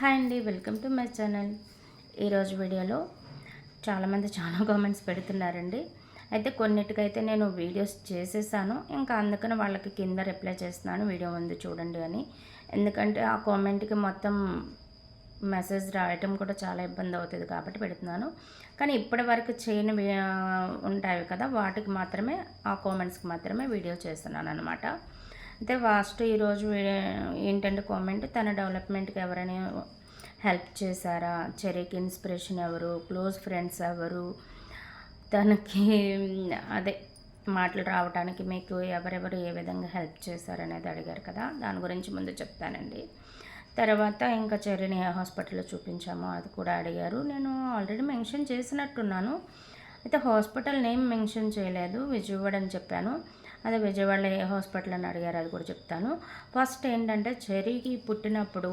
Hi అండి welcome to my channel. ఈరోజు వీడియోలో చాలామంది చాలా కామెంట్స్ పెడుతున్నారండి. అయితే కొన్నిటికైతే నేను వీడియోస్ చేసేసాను. ఇంకా అందుకని వాళ్ళకి కింద రిప్లై చేస్తున్నాను వీడియో ఉంది చూడండి అని. ఎందుకంటే ఆ కామెంట్కి మొత్తం మెసేజ్ రాయటం కూడా చాలా ఇబ్బంది అవుతుంది కాబట్టి పెడుతున్నాను. కానీ ఇప్పటి వరకు చేయని ఉంటాయి కదా వాటికి మాత్రమే ఆ కామెంట్స్కి మాత్రమే వీడియో చేస్తున్నాను అనమాట అయితే వాస్ట్ ఈరోజు ఏంటంటే కామెంట్ తన డెవలప్మెంట్కి ఎవరైనా హెల్ప్ చేశారా? చెరీకి ఇన్స్పిరేషన్ ఎవరు? క్లోజ్ ఫ్రెండ్స్ ఎవరు? తనకి అదే మాటలు రావడానికి మీకు ఎవరెవరు ఏ విధంగా హెల్ప్ చేశారనేది అడిగారు కదా? దాని గురించి ముందు చెప్తానండి. తర్వాత ఇంకా చెర్రీని ఏ హాస్పిటల్లో చూపించామో అది కూడా అడిగారు. నేను ఆల్రెడీ మెన్షన్ చేసినట్టున్నాను. అయితే హాస్పిటల్ నేమ్ మెన్షన్ చేయలేదు. విజయవాడ అని చెప్పాను. అదే విజయవాడలో ఏ హాస్పిటల్ అని అడిగారు అది కూడా చెప్తాను. ఫస్ట్ ఏంటంటే చెర్రీకి పుట్టినప్పుడు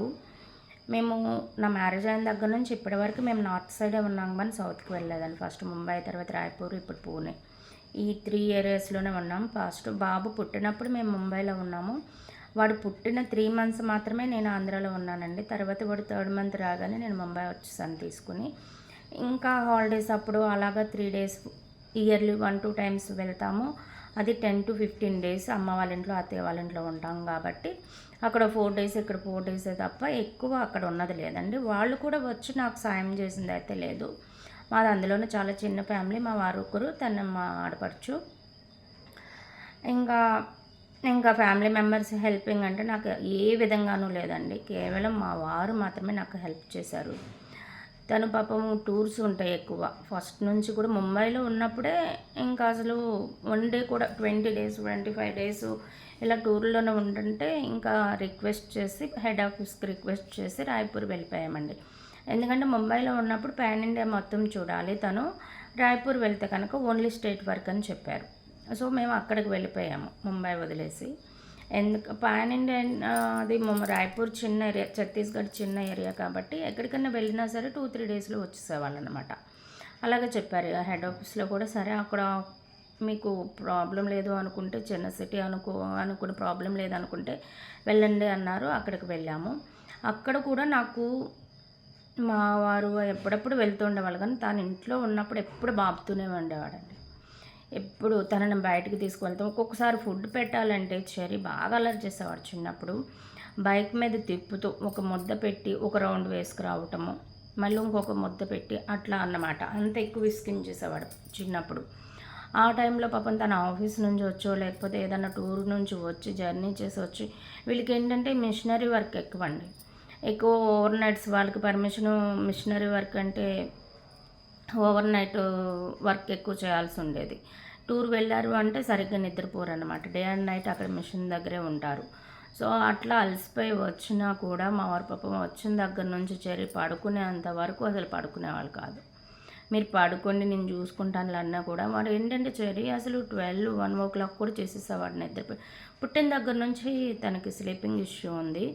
మేము నా మ్యారేజ్ అయిన దగ్గర నుంచి ఇప్పటి వరకు మేము నార్త్ సైడే ఉన్నాం కానీ సౌత్కి వెళ్ళలేదండి. ఫస్ట్ ముంబై తర్వాత రాయ్పూర్ ఇప్పుడు పూణే. ఈ త్రీ ఏరియాస్లోనే ఉన్నాం. ఫస్ట్ బాబు పుట్టినప్పుడు మేము ముంబైలో ఉన్నాము. వాడు పుట్టిన త్రీ మంత్స్ మాత్రమే నేను ఆంధ్రాలో ఉన్నానండి. తర్వాత వాడు థర్డ్ మంత్ రాగానే నేను ముంబై వచ్చేసాను తీసుకుని. ఇంకా హాలిడేస్ అప్పుడు అలాగా three days yearly one two times వెళ్తాము. అది టెన్ టు ఫిఫ్టీన్ డేస్ అమ్మ వాళ్ళ ఇంట్లో అత్తయ్య వాళ్ళ ఇంట్లో ఉంటాం కాబట్టి అక్కడ ఫోర్ డేస్ ఇక్కడ ఫోర్ డేస్ తప్ప ఎక్కువ అక్కడ ఉన్నది లేదండి. వాళ్ళు కూడా వచ్చి నాకు సాయం చేసింది అయితే లేదు. మాది అందులోనే చాలా చిన్న ఫ్యామిలీ మా వారు ఒకరు తన మా ఆడపడుచు. ఇంకా ఇంకా ఫ్యామిలీ మెంబర్స్ హెల్పింగ్ అంటే నాకు ఏ విధంగానూ లేదండి. కేవలం మా వారు మాత్రమే నాకు హెల్ప్ చేశారు. తను పాపం టూర్స్ ఉంటాయి ఎక్కువ. ఫస్ట్ నుంచి కూడా ముంబైలో ఉన్నప్పుడే ఇంకా అసలు వన్ డే కూడా twenty days twenty five days ఇలా టూర్లోనే ఉంటుంటే ఇంకా రిక్వెస్ట్ చేసి హెడ్ ఆఫీస్కి రిక్వెస్ట్ చేసి రాయ్పూర్ వెళ్ళిపోయామండి. ఎందుకంటే ముంబైలో ఉన్నప్పుడు పాన్ ఇండియా మొత్తం చూడాలి తను. రాయ్పూర్ వెళ్తే కనుక ఓన్లీ స్టేట్ వర్క్ అని చెప్పారు. సో మేము అక్కడికి వెళ్ళిపోయాము. ముంబై వదిలేసి. ఎందుకు? పాన్ ఇండియా అది మొమ్మ రాయ్పూర్ చిన్న ఏరియా ఛత్తీస్గఢ్ చిన్న ఏరియా కాబట్టి ఎక్కడికైనా వెళ్ళినా సరే టూ త్రీ డేస్లో వచ్చేసేవాళ్ళు అనమాట అలాగే చెప్పారు ఇక హెడ్ ఆఫీస్లో కూడా సరే అక్కడ మీకు ప్రాబ్లం లేదు అనుకుంటే చిన్న సిటీ అనుకో అనుకున్న ప్రాబ్లం లేదు అనుకుంటే వెళ్ళండి అన్నారు అక్కడికి వెళ్ళాము. అక్కడ కూడా నాకు మా వారు ఎప్పుడప్పుడు వెళ్తూ ఉండేవాళ్ళు కానీ తను ఇంట్లో ఉన్నప్పుడు ఎప్పుడు బాబుతూనే ఉండేవాడండి. ఎప్పుడు తనని బయటకు తీసుకువెళ్తాం ఒక్కొక్కసారి ఫుడ్ పెట్టాలంటే చెరి బాగా అలర్ట్ చేసేవాడు చిన్నప్పుడు. బైక్ మీద తిప్పుతూ ఒక ముద్ద పెట్టి ఒక రౌండ్ వేసుకురావటము మళ్ళీ ఇంకొక ముద్ద పెట్టి అట్లా అన్నమాట. అంత ఎక్కువ విసిగించేసేవాడు చిన్నప్పుడు. ఆ టైంలో పాపం తన ఆఫీస్ నుంచి వచ్చో లేకపోతే ఏదైనా టూర్ నుంచి వచ్చి జర్నీ చేసి వచ్చి వీళ్ళకి ఏంటంటే మిషనరీ వర్క్ ఎక్కువ అండి ఎక్కువ ఓవర్ నైట్స్ వాళ్ళకి పర్మిషన్ మిషనరీ వర్క్ అంటే ఓవర్ నైట్ వర్క్ ఎక్కువ చేయాల్సి ఉండేది. టూర్ వెళ్ళారు అంటే సరిగ్గా నిద్రపోరు అనమాట డే అండ్ నైట్ అక్కడ మిషన్ దగ్గరే ఉంటారు. సో అట్లా అలసిపోయి వచ్చినా కూడా మా వారి పాపం వచ్చిన దగ్గర నుంచి చేరి పడుకునేంత వరకు అసలు పడుకునేవాళ్ళు కాదు. మీరు పడుకోండి నేను చూసుకుంటాను అన్నా కూడా వాడు ఏంటంటే చెరి అసలు ట్వెల్వ్ వన్ ఓ క్లాక్ కూడా చేసేసేవాడు నిద్రపోయి. పుట్టిన దగ్గర నుంచి తనకి స్లీపింగ్ ఇష్యూ ఉంది.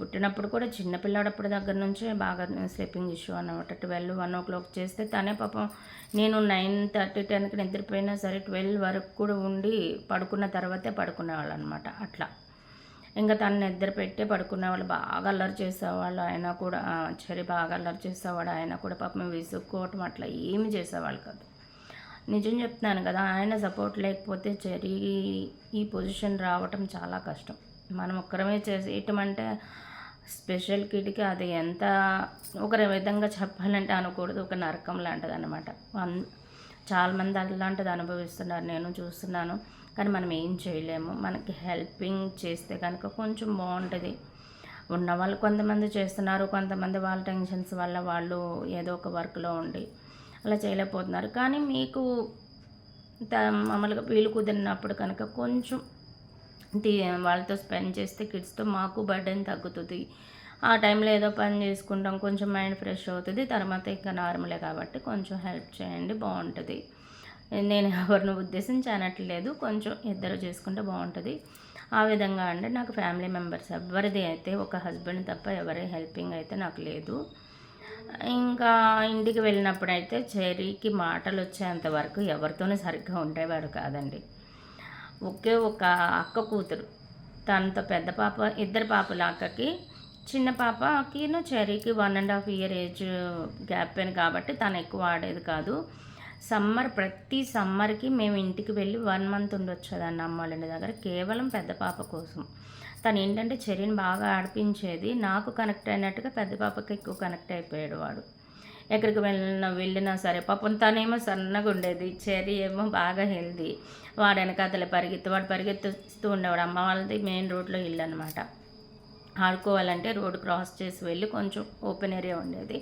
పుట్టినప్పుడు కూడా చిన్నపిల్లాడప్పుడు దగ్గర నుంచే బాగా స్లీపింగ్ ఇష్యూ అనమాట ట్వెల్వ్ వన్ ఓ క్లాక్ చేస్తే తనే పాపం నేను నైన్ థర్టీ టెన్కి నిద్రపోయినా సరే ట్వెల్వ్ వరకు కూడా ఉండి పడుకున్న తర్వాతే పడుకునేవాళ్ళు అనమాట అట్లా. ఇంకా తను నిద్ర పెట్టే పడుకునేవాళ్ళు బాగా అల్లరి చేసేవాళ్ళు ఆయన కూడా చరి బాగా అల్లరి చేసేవాడు ఆయన కూడా పాపం విసుక్కోవటం అట్లా ఏమి చేసేవాళ్ళు కాదు. నిజం చెప్తున్నాను కదా ఆయన సపోర్ట్ లేకపోతే చెరి ఈ పొజిషన్ రావటం చాలా కష్టం. మనం ఒక్కరమే చేసేయటం అంటే స్పెషల్ కిడ్కి అది ఎంత ఒక విధంగా చెప్పాలంటే అనకూడదు. ఒక నరకం లాంటిది అనమాట చాలామంది అలాంటిది అనుభవిస్తున్నారు. నేను చూస్తున్నాను. కానీ మనం ఏం చేయలేము. మనకి హెల్పింగ్ చేస్తే కనుక కొంచెం బాగుంటుంది. ఉన్న వాళ్ళు కొంతమంది చేస్తున్నారు. కొంతమంది వాళ్ళ టెన్షన్స్ వల్ల వాళ్ళు ఏదో ఒక వర్క్లో ఉండి అలా చేయలేకపోతున్నారు. కానీ మీకు మామూలుగా వీలు కుదిరినప్పుడు కనుక కొంచెం వాళ్ళతో స్పెండ్ చేస్తే కిడ్స్తో మాకు బర్డెన్ తగ్గుతుంది. ఆ టైంలో ఏదో పని చేసుకుంటాం కొంచెం మైండ్ ఫ్రెష్ అవుతుంది తర్వాత ఇంకా నార్మలే కాబట్టి కొంచెం హెల్ప్ చేయండి బాగుంటుంది నేను ఎవరిని ఉద్దేశించి అనట్లేదు కొంచెం ఇద్దరు చేసుకుంటే బాగుంటుంది ఆ విధంగా అంటే నాకు ఫ్యామిలీ మెంబర్స్ ఎవరిది అయితే ఒక హస్బెండ్ తప్ప ఎవరి హెల్పింగ్ అయితే నాకు లేదు. ఇంకా ఇంటికి వెళ్ళినప్పుడు అయితే చెరీకి మాటలు వచ్చేంత వరకు ఎవరితోనూ సరిగ్గా ఉండేవాడు కాదండి. ఒకే ఒక అక్క కూతురు. తనతో పెద్ద పాప ఇద్దరు పాపల అక్కకి. చిన్న పాపకి చెరీకి one and half year age gap అయిన కాబట్టి తను ఎక్కువ ఆడేది కాదు. సమ్మర్ ప్రతి సమ్మర్కి మేము ఇంటికి వెళ్ళి వన్ మంత్ ఉండొచ్చేదాన్ని అమ్మ వాళ్ళ దగ్గర. కేవలం పెద్ద పాప కోసం. తను ఏంటంటే చెరీని బాగా ఆడిపించేది. నాకు కనెక్ట్ అయినట్టుగా పెద్ద పాపకి ఎక్కువ కనెక్ట్ అయిపోయాడు వాడు. ఎక్కడికి వెళ్ళినా వెళ్ళినా సరే పాపం తనేమో సన్నగా ఉండేది చెరి ఏమో బాగా హెల్దీ వాడు వెనకాతల పరిగెత్తి వాడు పరిగెత్తిస్తూ ఉండేవాడు. అమ్మ వాళ్ళది మెయిన్ రోడ్లో ఇల్లు అనమాట ఆడుకోవాలంటే రోడ్ క్రాస్ చేసి వెళ్ళి కొంచెం ఓపెన్ ఏరియా ఉండేది.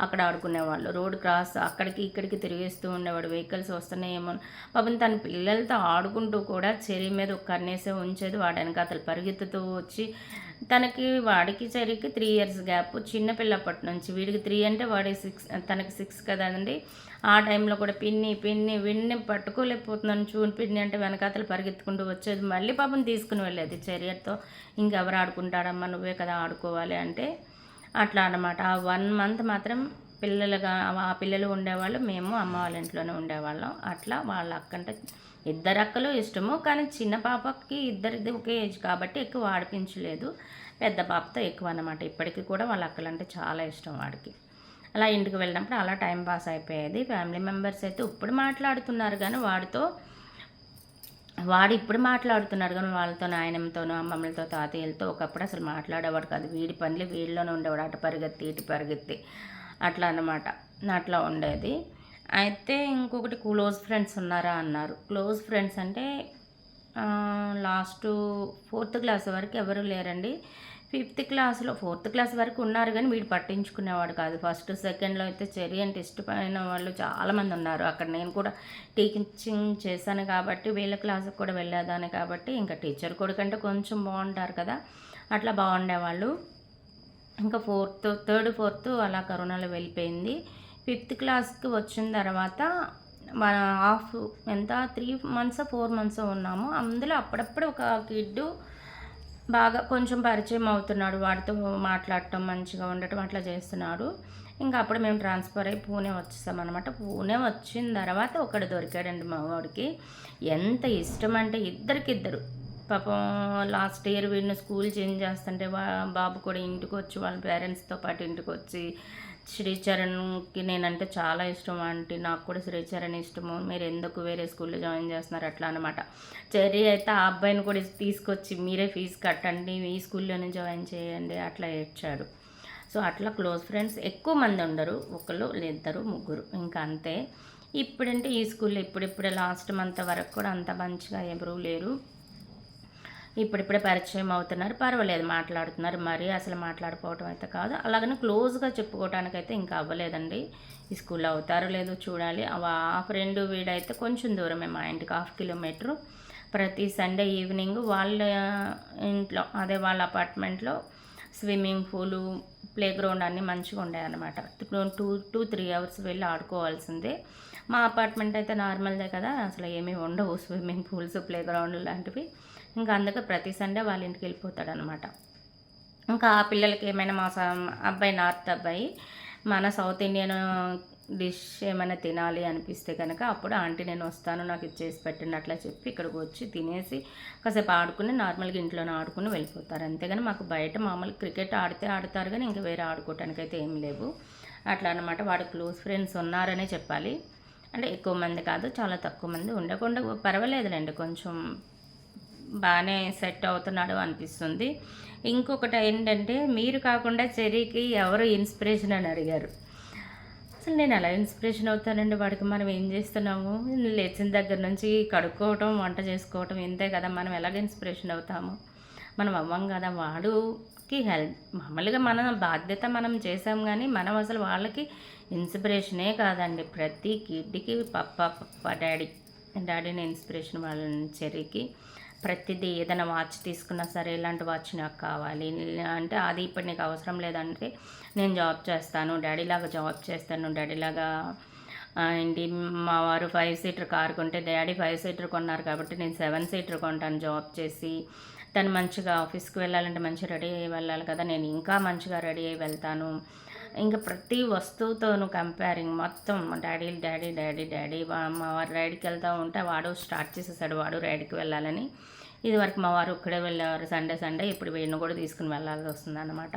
అక్కడ ఆడుకునేవాళ్ళు. రోడ్ క్రాస్ అక్కడికి ఇక్కడికి తిరిగేస్తూ ఉండేవాడు. వెహికల్స్ వస్తున్నాయేమో పాపం తన పిల్లలతో ఆడుకుంటూ కూడా చెరి మీద ఒక కన్నేసే ఉంచేది వాడు వెనకాతలు పరిగెత్తుతూ వచ్చి తనకి వాడికి చెరికి త్రీ ఇయర్స్ గ్యాప్. చిన్నపిల్లప్పటి నుంచి వీడికి త్రీ అంటే వాడి సిక్స్ తనకి సిక్స్ కదండి. ఆ టైంలో కూడా పిన్ని పిన్ని విన్ని పట్టుకోలేకపోతున్నాను చూని పిన్ని అంటే వెనకాతలు పరిగెత్తుకుంటూ వచ్చేది. మళ్ళీ పాపం తీసుకుని వెళ్ళేది. చర్యతో ఇంకెవరు ఆడుకుంటాడమ్మా నువ్వే కదా ఆడుకోవాలి అంటే అట్లా అనమాట ఆ వన్ మంత్ మాత్రం పిల్లలుగా ఆ పిల్లలు ఉండేవాళ్ళు మేము అమ్మ వాళ్ళ ఇంట్లోనే ఉండేవాళ్ళం. అట్లా వాళ్ళ అక్కంటే ఇద్దరు అక్కలు ఇష్టము కానీ చిన్న పాపకి ఇద్దరిది ఒకే ఏజ్ కాబట్టి ఎక్కువ ఆడిపించలేదు. పెద్ద పాపతో ఎక్కువ అనమాట ఇప్పటికీ కూడా వాళ్ళ అక్కలంటే చాలా ఇష్టం వాడికి. అలా ఇంటికి వెళ్ళినప్పుడు అలా టైం పాస్ అయిపోయేది. ఫ్యామిలీ మెంబర్స్ అయితే ఇప్పుడు మాట్లాడుతున్నారు కానీ వాడితో వాడు ఇప్పుడు మాట్లాడుతున్నాడు కానీ వాళ్ళతో నాయనమ్మతోనూ అమ్మమ్మలతో తాతయ్యలతో ఒకప్పుడు అసలు మాట్లాడేవాడు కాదు. వీడి పనులు వీడిలోనే ఉండేవాడు. అటు పరిగెత్తి ఇటు పరిగెత్తి. అట్లా అనమాట అట్లా ఉండేది. అయితే ఇంకొకటి క్లోజ్ ఫ్రెండ్స్ ఉన్నారా అన్నారు. క్లోజ్ ఫ్రెండ్స్ అంటే లాస్ట్ ఫోర్త్ క్లాస్ వరకు ఎవరు లేరండి. ఫిఫ్త్ క్లాస్లో ఫోర్త్ క్లాస్ వరకు ఉన్నారు కానీ వీడు పట్టించుకునేవాడు కాదు. ఫస్ట్ సెకండ్లో అయితే చెరి అంటే ఇష్టపడిన వాళ్ళు చాలామంది ఉన్నారు. అక్కడ నేను కూడా టీచింగ్ చేశాను కాబట్టి వీళ్ళ క్లాస్కి కూడా వెళ్ళేదాన్ని కాబట్టి ఇంకా టీచర్ కొడుకంటే కొంచెం బాగుంటారు కదా. అట్లా బాగుండేవాళ్ళు. ఇంకా ఫోర్త్ థర్డ్ ఫోర్త్ అలా కరోనాలో వెళ్ళిపోయింది. ఫిఫ్త్ క్లాస్కి వచ్చిన తర్వాత మన హాఫ్ ఎంత త్రీ మంత్స్ ఫోర్ మంత్స్ ఉన్నాము. అందులో అప్పుడప్పుడు ఒక కిడ్డు బాగా కొంచెం పరిచయం అవుతున్నాడు. వాడితో మాట్లాడటం మంచిగా ఉండటం అట్లా చేస్తున్నాడు. ఇంకా అప్పుడు మేము ట్రాన్స్ఫర్ అయ్యి పూణే వచ్చేసామన్నమాట అనమాట పూణే వచ్చిన తర్వాత ఒకడు దొరికాడండి మా వాడికి ఎంత ఇష్టం అంటే ఇద్దరికిద్దరు. పాపం లాస్ట్ ఇయర్ వీడిని స్కూల్ చేంజ్ చేస్తుంటే బాబు కూడా ఇంటికి వచ్చి వాళ్ళ పేరెంట్స్తో పాటు ఇంటికి వచ్చి శ్రీచరణ్కి నేనంటే చాలా ఇష్టం ఆంటీ. నాకు కూడా శ్రీచరణ్ ఇష్టము. మీరు ఎందుకు వేరే స్కూల్లో జాయిన్ చేస్తున్నారు అట్లా అనమాట చెర్రీ అయితే ఆ అబ్బాయిని కూడా తీసుకొచ్చి మీరే ఫీజు కట్టండి ఈ స్కూల్లోనే జాయిన్ చేయండి అట్లా ఏడ్చాడు. సో అట్లా క్లోజ్ ఫ్రెండ్స్ ఎక్కువ మంది ఉండరు. ఒకరు ఇద్దరు ముగ్గురు. ఇంకా అంతే. ఇప్పుడంటే ఈ స్కూల్లో ఇప్పుడిప్పుడే లాస్ట్ మంత్ వరకు కూడా అంత మంచిగా ఎవరూ లేరు. ఇప్పుడిప్పుడే పరిచయం అవుతున్నారు. పర్వాలేదు మాట్లాడుతున్నారు. మరి అసలు మాట్లాడుకోవటం అయితే కాదు. అలాగనే క్లోజ్గా చెప్పుకోవడానికి అయితే ఇంకా అవ్వలేదండి. ఈ స్కూల్లో అవుతారో లేదో చూడాలి. ఆ ఫ్రెండ్ వీడైతే కొంచెం దూరమే మా ఇంటికి హాఫ్ కిలోమీటరు. ప్రతి సండే ఈవినింగ్ వాళ్ళ ఇంట్లో అదే వాళ్ళ అపార్ట్మెంట్లో స్విమ్మింగ్ పూలు ప్లే గ్రౌండ్ అన్నీ మంచిగా ఉండేవన్నమాట టూ టూ త్రీ అవర్స్ వెళ్ళి ఆడుకోవాల్సిందే. మా అపార్ట్మెంట్ అయితే నార్మల్దే కదా. అసలు ఏమీ ఉండవు స్విమ్మింగ్ పూల్స్ ప్లే గ్రౌండ్ లాంటివి. ఇంకా అందుకే ప్రతి సండే వాళ్ళ ఇంటికి వెళ్ళిపోతాడు అనమాట ఇంకా ఆ పిల్లలకి ఏమైనా మా అబ్బాయి నార్త్ అబ్బాయి మన సౌత్ ఇండియన్ డిష్ ఏమైనా తినాలి అనిపిస్తే కనుక అప్పుడు ఆంటీ నేను వస్తాను నాకు ఇచ్చేసి పెట్టండి అట్లా చెప్పి ఇక్కడికి వచ్చి తినేసి కాసేపు ఆడుకుని నార్మల్గా ఇంట్లోనే ఆడుకుని వెళ్ళిపోతారు. అంతేగాని మాకు బయట మామూలు క్రికెట్ ఆడితే ఆడతారు కానీ ఇంకా వేరే ఆడుకోవటానికి అయితే ఏం లేవు. అట్లా అనమాట వాడు క్లోజ్ ఫ్రెండ్స్ ఉన్నారనే చెప్పాలి. అంటే ఎక్కువ మంది కాదు చాలా తక్కువ మంది ఉండకుండా పర్వాలేదులేండి. కొంచెం బాగానే సెట్ అవుతున్నాడు అనిపిస్తుంది. ఇంకొకటి ఏంటంటే మీరు కాకుండా చెరీకి ఎవరు ఇన్స్పిరేషన్ అని అడిగారు. అసలు నేను ఎలా ఇన్స్పిరేషన్ అవుతానండి వాడికి? మనం ఏం చేస్తున్నాము? లేచిన దగ్గర నుంచి కడుక్కోవటం వంట చేసుకోవటం ఇంతే కదా. మనం ఎలాగ ఇన్స్పిరేషన్ అవుతాము? మనం అవ్వం కదా. వాడుకి హెల్ప్. మామూలుగా మన బాధ్యత మనం చేసాం కానీ మనం అసలు వాళ్ళకి ఇన్స్పిరేషనే కాదండి. ప్రతి కిడ్కి పప్ప పప్ప డాడీ డాడీని ఇన్స్పిరేషన్ వాళ్ళ చెరికి. ప్రతిదీ ఏదైనా వాచ్ తీసుకున్నా సరే ఇలాంటి వాచ్ నాకు కావాలి. అంటే అది ఇప్పుడు నీకు అవసరం లేదంటే నేను జాబ్ చేస్తాను డాడీలాగా జాబ్ చేస్తాను డాడీలాగా ఏంటి మా వారు ఫైవ్ సీటర్ కారు కొంటే డాడీ ఫైవ్ సీటర్ కొన్నారు కాబట్టి నేను సెవెన్ సీటర్ కొంటాను జాబ్ చేసి. తను మంచిగా ఆఫీస్కి వెళ్ళాలంటే మంచిగా రెడీ అయ్యి వెళ్ళాలి కదా నేను ఇంకా మంచిగా రెడీ అయ్యి వెళ్తాను. ఇంకా ప్రతి వస్తువుతోనూ కంపేరింగ్ మొత్తం డాడీ డాడీ డాడీ డాడీ. మా వారు రైడ్కి వెళ్తూ ఉంటే వాడు స్టార్ట్ చేసేసాడు వాడు రైడ్కి వెళ్ళాలని. ఇది వరకు మా వారు ఒక్కడే వెళ్ళేవారు. సండే సండే ఇప్పుడు వీడిని కూడా తీసుకుని వెళ్ళాల్సి వస్తుంది అనమాట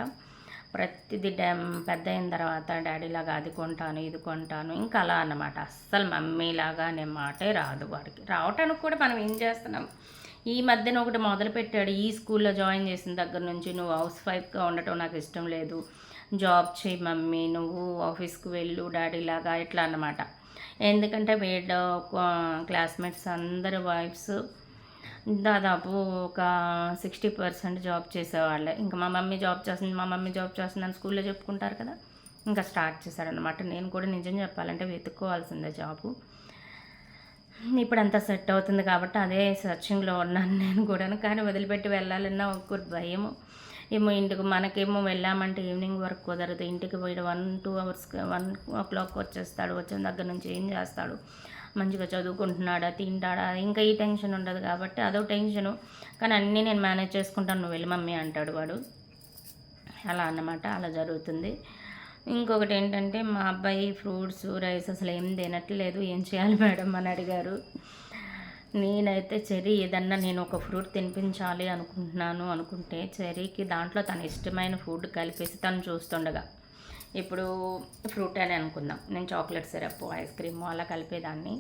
ప్రతిదీ డ్యామ్ పెద్ద అయిన తర్వాత డాడీలాగా అది కొంటాను ఇది కొంటాను. ఇంకా అలా అన్నమాట. అస్సలు మమ్మీలాగా అనే మాటే రాదు వాడికి. రావటానికి కూడా మనం ఏం చేస్తున్నాం? ఈ మధ్యన ఒకటి మొదలుపెట్టాడు. ఈ స్కూల్లో జాయిన్ చేసిన దగ్గర నుంచి నువ్వు హౌస్ వైఫ్గా ఉండటం నాకు ఇష్టం లేదు. జాబ్ చేయి మమ్మీ నువ్వు ఆఫీస్కి వెళ్ళు డాడీ లాగా ఇట్లా అన్నమాట. ఎందుకంటే వీళ్ళ క్లాస్మేట్స్ అందరు వైఫ్స్. దాదాపు ఒక సిక్స్టీ పర్సెంట్ జాబ్ చేసేవాళ్ళే. ఇంకా మా మమ్మీ జాబ్ చేస్తుంది మా మమ్మీ జాబ్ చేస్తుందని స్కూల్లో చెప్పుకుంటారు కదా. ఇంకా స్టార్ట్ చేశారనమాట నేను కూడా నిజం చెప్పాలంటే వెతుక్కోవాల్సిందే జాబు. ఇప్పుడు అంతా సెట్ అవుతుంది కాబట్టి అదే సర్చింగ్లో ఉన్నాను నేను కూడా కానీ వదిలిపెట్టి వెళ్ళాలన్నా ఒక్కరు భయము. ఏమో ఇంటికి మనకేమో వెళ్ళామంటే ఈవినింగ్ వరకు కుదరదు. ఇంటికి పోయి one two hours one o'clock వచ్చేస్తాడు. వచ్చిన దగ్గర నుంచి ఏం చేస్తాడు? మంచిగా చదువుకుంటున్నాడా? తింటాడా? ఇంకా ఈ టెన్షన్ ఉండదు కాబట్టి అదో టెన్షను. కానీ అన్నీ నేను మేనేజ్ చేసుకుంటాను. నువ్వు వెళ్ళి మమ్మీ అంటాడు వాడు. అలా అన్నమాట. అలా జరుగుతుంది. ఇంకొకటి ఏంటంటే మా అబ్బాయి ఫ్రూట్స్ రైస్ అసలు ఏం తినట్లేదు. ఏం చేయాలి మేడం? అని అడిగారు. నేనైతే చెర్రీ ఏదన్నా నేను ఒక ఫ్రూట్ తినిపించాలి అనుకుంటున్నాను అనుకుంటే చెర్రీకి దాంట్లో తన ఇష్టమైన ఫుడ్ కలిపేసి తను చూస్తుండగా. ఇప్పుడు ఫ్రూట్ అని అనుకుందాం. నేను చాక్లెట్ సిరప్ ఐస్ క్రీమ్ అలా కలిపేదాన్ని.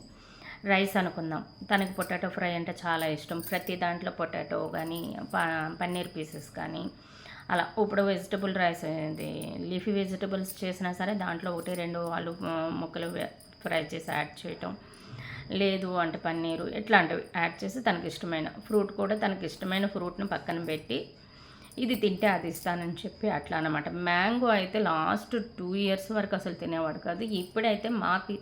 రైస్ అనుకుందాం. తనకి పొటాటో ఫ్రై అంటే చాలా ఇష్టం. ప్రతి దాంట్లో పొటాటో కానీ పన్నీర్ పీసెస్ కానీ అలా. ఇప్పుడు వెజిటబుల్ రైస్ ఇది లీఫీ వెజిటబుల్స్ చేసినా సరే దాంట్లో ఒకటి రెండు ఆలు ముక్కలు ఫ్రై చేసి యాడ్ చేయటం. లేదు అంటే పన్నీరు ఇట్లాంటివి యాడ్ చేసి తనకి ఇష్టమైన ఫ్రూట్ కూడా తనకి ఇష్టమైన ఫ్రూట్ని పక్కన పెట్టి ఇది తింటే అది ఇస్తానని చెప్పి అట్లా అనమాట మ్యాంగో అయితే లాస్ట్ టూ ఇయర్స్ వరకు అసలు తినేవాడు కాదు. ఇప్పుడైతే మాకు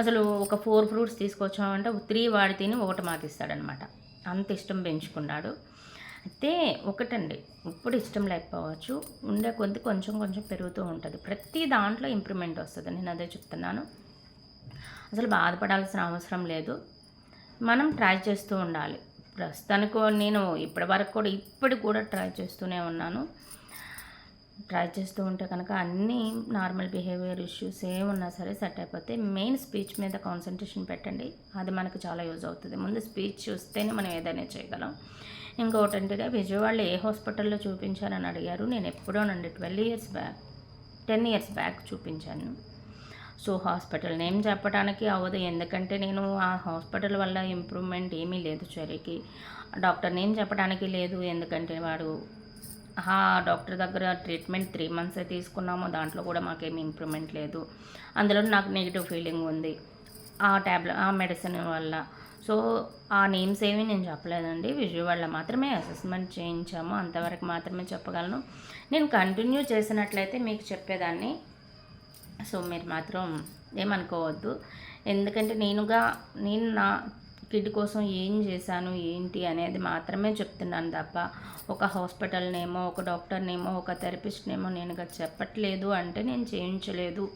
అసలు ఒక ఫోర్ ఫ్రూట్స్ తీసుకొచ్చామంటే త్రీ వాడి తిని ఒకటి మాకు ఇస్తాడనమాట అంత ఇష్టం పెంచుకున్నాడు. అయితే ఒకటండి ఇప్పుడు ఇష్టం లేకపోవచ్చు. ఉండే కొద్ది కొంచెం కొంచెం పెరుగుతూ ఉంటుంది. ప్రతి దాంట్లో ఇంప్రూవ్మెంట్ వస్తుంది. నేను అదే చెప్తున్నాను. అసలు బాధపడాల్సిన అవసరం లేదు. మనం ట్రై చేస్తూ ఉండాలి. ప్రస్తుతానికి నేను ఇప్పటి వరకు కూడా ఇప్పుడు కూడా ట్రై చేస్తూనే ఉన్నాను. ట్రై చేస్తూ ఉంటే కనుక అన్నీ నార్మల్ బిహేవియర్ ఇష్యూస్ ఏమున్నా సరే సెట్ అయిపోతే మెయిన్ స్పీచ్ మీద కాన్సన్ట్రేషన్ పెట్టండి. అది మనకు చాలా యూజ్ అవుతుంది. ముందు స్పీచ్ చూస్తేనే మనం ఏదైనా చేయగలం. ఇంకొకటి అంటే విజయవాడలో ఏ హాస్పిటల్లో చూపించారని అడిగారు. నేను ఎప్పుడోనండి twelve years back ten years back చూపించాను. సో హాస్పిటల్ నేమ్ చెప్పడానికి అవ్వదు. ఎందుకంటే నేను ఆ హాస్పిటల్ వల్ల ఇంప్రూవ్మెంట్ ఏమీ లేదు చెరికి డాక్టర్ నేమ్ చెప్పడానికి లేదు. ఎందుకంటే వాడు ఆ డాక్టర్ దగ్గర ట్రీట్మెంట్ త్రీ మంత్సే తీసుకున్నాము దాంట్లో కూడా మాకేమి ఇంప్రూవ్మెంట్ లేదు. అందులో నాకు నెగిటివ్ ఫీలింగ్ ఉంది ఆ ట్యాబ్లెట్ ఆ మెడిసిన్ వల్ల. సో ఆ నేమ్స్ ఏమీ నేను చెప్పలేదండి. విజయవాడలో మాత్రమే అసెస్మెంట్ చేయించాము. అంతవరకు మాత్రమే చెప్పగలను. నేను కంటిన్యూ చేసినట్లయితే మీకు చెప్పేదాన్ని. సో మీరు మాత్రం ఏమనుకోవద్దు. ఎందుకంటే నేనుగా నేను నా కిడ్ కోసం ఏం చేశాను ఏంటి అనేది మాత్రమే చెప్తున్నాను తప్ప ఒక హాస్పిటల్ నేమో ఒక డాక్టర్ నేమో ఒక థెరపిస్ట్ నేమో నేను చెప్పట్లేదు అంటే నేను చేయించలేదు.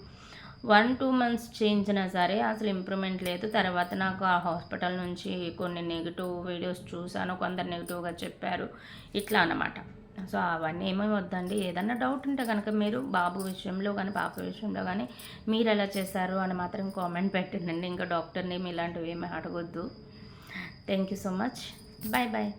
వన్ టూ మంత్స్ చేయించినా సరే అసలు ఇంప్రూవ్మెంట్ లేదు. తర్వాత నాకు ఆ హాస్పిటల్ నుంచి కొన్ని నెగిటివ్ వీడియోస్ చూశాను కొందరు నెగిటివ్గా చెప్పారు. ఇట్లా అన్నమాట. సో అవన్నీ ఏమీ వద్దండి. ఏదన్నా డౌట్ ఉంటే కనుక మీరు బాబు విషయంలో కానీ పాప విషయంలో కానీ మీరు ఎలా చేశారు అని మాత్రం కామెంట్ పెట్టండి. ఇంకా డాక్టర్ నేమ్ ఇలాంటివి ఏమీ అడగొద్దు. Thank you so much bye bye